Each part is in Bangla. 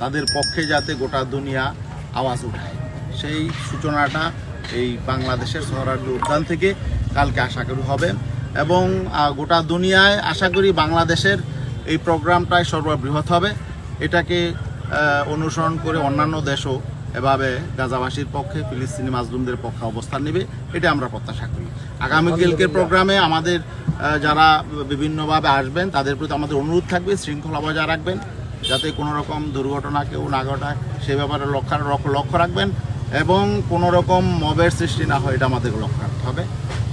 তাদের পক্ষে যাতে গোটা দুনিয়া আওয়াজ উঠায়। সেই সূচনাটা এই বাংলাদেশের সোহরার্দি উদ্যান থেকে কালকে আশা করি হবে এবং গোটা দুনিয়ায় আশা করি বাংলাদেশের এই প্রোগ্রামটাই সর্ববৃহৎ হবে। এটাকে অনুসরণ করে অন্যান্য দেশও এভাবে গাজাবাসীর পক্ষে ফিলিস্তিনি মাজলুমদের পক্ষে অবস্থান নেবে এটা আমরা প্রত্যাশা করি। আগামীকালকের প্রোগ্রামে আমাদের যারা বিভিন্নভাবে আসবেন তাদের প্রতি আমাদের অনুরোধ থাকবে শৃঙ্খলা বজায় রাখবেন। যাতে কোনো রকম দুর্ঘটনা কেউ না ঘটায় সে ব্যাপারে লক্ষ্য লক্ষ্য- লক্ষ্য রাখবেন এবং কোনো রকম মবের সৃষ্টি না হয় এটা আমাদের লক্ষ্য রাখতে হবে।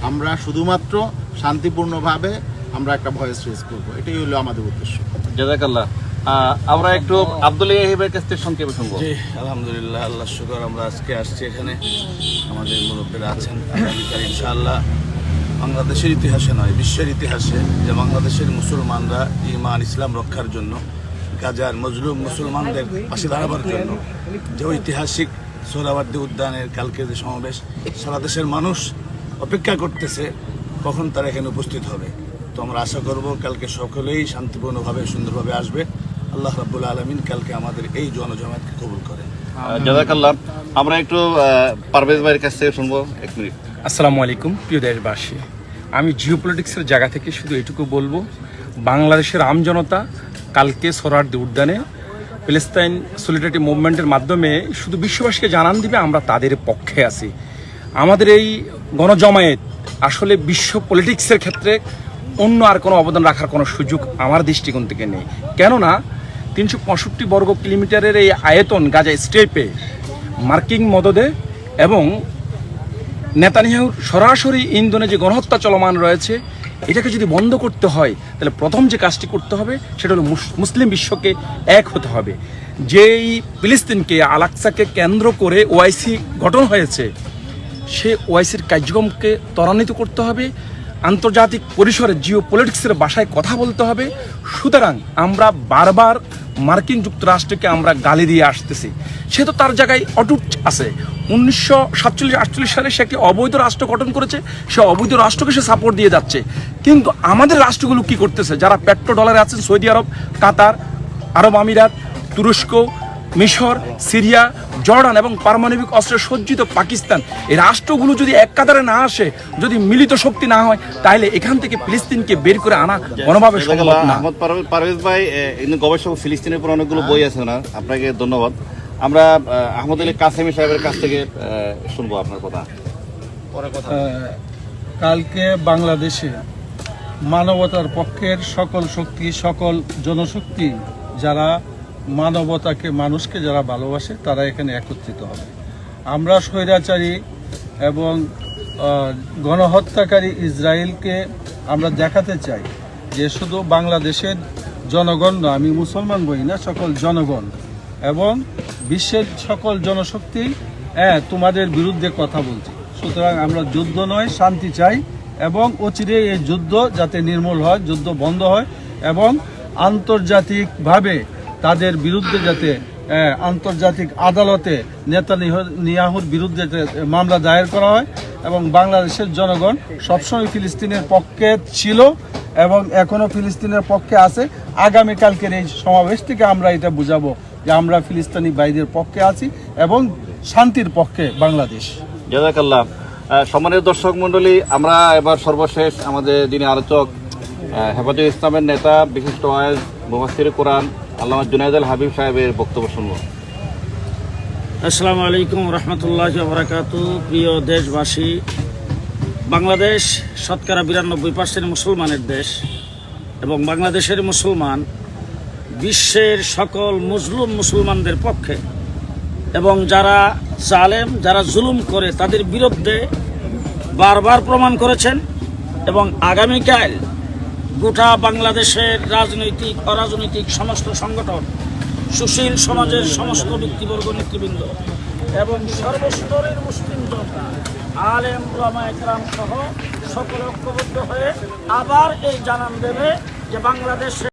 আমরা শুধুমাত্র শান্তিপূর্ণভাবে আমরা একটা ভয়েস রেজ করব এটাই হলো আমাদের উদ্দেশ্য। জাজাকাল্লাহ। আমরা একটু আব্দুল ইহিবের কাছ থেকে সংক্ষেপে শুনব। আলহামদুলিল্লাহ আল্লাহ শুকর আমরা আজকে আসছি এখানে। আমাদের মুরব্বীরা আছেন আগামীকাল ইনশাআল্লাহ বাংলাদেশের ইতিহাসে নয় বিশ্বের ইতিহাসে যে বাংলাদেশের মুসলমানরা ইমান ইসলাম রক্ষার জন্য গাজার মজলুম মুসলমানদের পাশে দাঁড়াবার জন্য যে ঐতিহাসিক সোহরাবার্দী উদ্যানের কালকে যে সমাবেশ সারা দেশের মানুষ অপেক্ষা করতেছে কখন তারা এখানে উপস্থিত হবে। তো আমরা আশা করব কালকে সকলেই শান্তিপূর্ণভাবে সুন্দরভাবে আসবে। আল্লাহ রাব্বুল আলমিন কালকে আমাদের এই জনজমাতকে কবুল করেন। জাজাকাল্লাহ আমরা একটু পারভেজ ভাইয়ের কাছ থেকে শুনব এক মিনিট। আসসালামু আলাইকুম প্রিয় দেশবাসী। আমি জিও পলিটিক্সের জায়গা থেকে শুধু এটুকু বলব বাংলাদেশের আমজনতা কালকে সোরারদি উদ্যানে প্যালেস্তাইন সলিডারিটি মুভমেন্টের মাধ্যমে শুধু বিশ্ববাসীকে জানান দিবে, আমরা তাদের পক্ষে আছি। আমাদের এই গণজমায়েত আসলে বিশ্ব পলিটিক্সের ক্ষেত্রে অন্য আর কোনো অবদান রাখার কোনো সুযোগ আমার দৃষ্টিকোণ থেকে নেই। কেননা, তিনশো পঁয়ষট্টি বর্গ কিলোমিটারের এই আয়তন গাজা স্টেপে মার্কিং মদদে এবং নেতানিয়াহুর সরাসরি ইন্ধনে যে গণহত্যা চলমান রয়েছে এটাকে যদি বন্ধ করতে হয়, তাহলে প্রথম যে কাজটি করতে হবে, সেটা হলো মুস- মুসলিম বিশ্বকে এক হতে হবে। যেই ফিলিস্তিনকে আলাক্সাকে কেন্দ্র করে ওআইসি গঠন হয়েছে, সে ওআইসির কার্যক্রমকে ত্বরান্বিত করতে হবে, আন্তর্জাতিক পরিসরে জিও পলিটিক্সের ভাষায় কথা বলতে হবে, সুতরাং আমরা বারবার মার্কিন যুক্তরাষ্ট্রকে আমরা গালি দিয়ে আসতেছি। সে তো তার জায়গায় অটুট আছে। উনিশশো সাতচল্লিশ আটচল্লিশ সালে সে একটি অবৈধ রাষ্ট্র গঠন করেছে। সে অবৈধ রাষ্ট্রকে সে সাপোর্ট দিয়ে যাচ্ছে। কিন্তু আমাদের রাষ্ট্রগুলো কি করতেছে? যারা পেট্রো ডলারে আছেন সৌদি আরব কাতার আরব আমিরাত তুরস্ক মিশর সিরিয়া জর্ডান এবং পারমাণবিক অস্ত্রে সজ্জিত পাকিস্তান এই রাষ্ট্রগুলো যদি এক কাতারে না আসে যদি মিলিত শক্তি না হয় তাহলে এখান থেকে ফিলিস্তিনকে বের করে আনা কোনোভাবে সম্ভব না। আহমদ পারভেজ- পারভেজ ভাই গবেষক ফিলিস্তিনের উপর অনেকগুলো বই আছে না আপনাকে ধন্যবাদ। আমরা আহ, আহমদ আলী কাসেমি সাহেবের কাছ থেকে শুনব আপনার কথা। কালকে বাংলাদেশে মানবতার পক্ষের সকল শক্তি সকল জনশক্তি যারা মানবতাকে মানুষকে যারা ভালোবাসে তারা এখানে একত্রিত হবে। আমরা স্বৈরাচারী এবং গণহত্যাকারী ইসরায়েলকে আমরা দেখাতে চাই যে শুধু বাংলাদেশের জনগণ নয় আমি মুসলমান বই না সকল জনগণ এবং বিশ্বের সকল জনশক্তি হ্যাঁ তোমাদের বিরুদ্ধে কথা বলছে। সুতরাং আমরা যুদ্ধ নয়, শান্তি চাই এবং অচিরে এই যুদ্ধ যাতে নির্মূল হয়, যুদ্ধ বন্ধ হয় এবং আন্তর্জাতিকভাবে তাদের বিরুদ্ধে যাতে আন্তর্জাতিক আদালতে নেতা নিয়াহুর বিরুদ্ধে মামলা দায়ের করা হয় এবং বাংলাদেশের জনগণ সবসময় ফিলিস্তিনের পক্ষে ছিল এবং এখনও ফিলিস্তিনের পক্ষে আছে। আগামীকালকের এই সমাবেশ থেকে আমরা এটা বুঝাবো। যে আমরা ফিলিস্তিনি ভাইদের পক্ষে আছি এবং শান্তির পক্ষে বাংলাদেশ। জাজাকাল্লাহ আহ, সম্মানিত দর্শক মণ্ডলী আমরা এবার সর্বশেষ আমাদের যিনি আলোচক আহ, হেফাজত ইসলামের নেতা বিশিষ্ট ওয়াইজ মুফাসির কোরআন আল্লামা জুনায়দ আল হাবিব সাহেবের বক্তব্য শুনব। আসসালামু আলাইকুম রহমতুল্লাহ বরাকাত প্রিয় দেশবাসী বাংলাদেশ শতকরা বিরানব্বই পার্সেন্ট মুসলমানের দেশ এবং বাংলাদেশের মুসলমান বিশ্বের সকল মুসলিম মুসলমানদের পক্ষে এবং যারা জালেম, যারা জুলুম করে তাদের বিরুদ্ধে বারবার প্রমাণ করেছেন এবং আগামীকাল গোটা বাংলাদেশের রাজনৈতিক, অরাজনৈতিক সমস্ত সংগঠন, সুশীল সমাজের সমস্ত ব্যক্তিবর্গ, নেতৃবৃন্দ এবং সর্বস্তরের মুসলিম জনতা, আলেম ওলামা একরাম সহ সকলে ঐক্যবদ্ধ হয়ে আবার এই জানান দেবে যে বাংলাদেশ